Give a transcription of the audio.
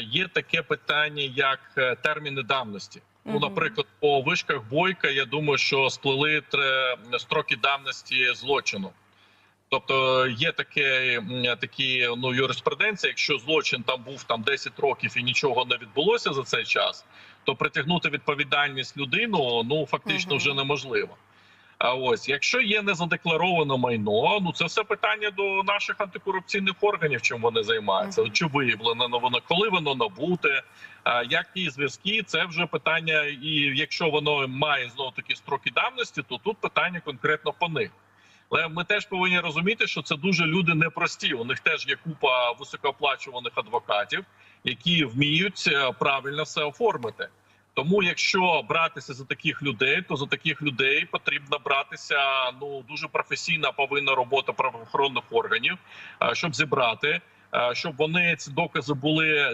Є таке питання, як е, терміни давності. Ну, наприклад, по вишках бойка, я думаю, що сплили строки давності злочину. Тобто є таке такі ну юриспруденція, якщо злочин там був там 10 років і нічого не відбулося за цей час, то притягнути відповідальність людину ну фактично вже неможливо. А ось якщо є незадеклароване майно, ну це все питання до наших антикорупційних органів, чим вони займаються. Чи виявлено воно, коли воно набуте, а, які зв'язки, це вже питання. І якщо воно має знову такі строки давності, то тут питання конкретно по них. Але ми теж повинні розуміти, що це дуже люди непрості. У них теж є купа високооплачуваних адвокатів, які вміють е, правильно все оформити. Тому, якщо братися за таких людей, то за таких людей потрібно братися. Ну дуже професійна повинна робота правоохоронних органів, е, щоб зібрати, е, щоб вони ці докази були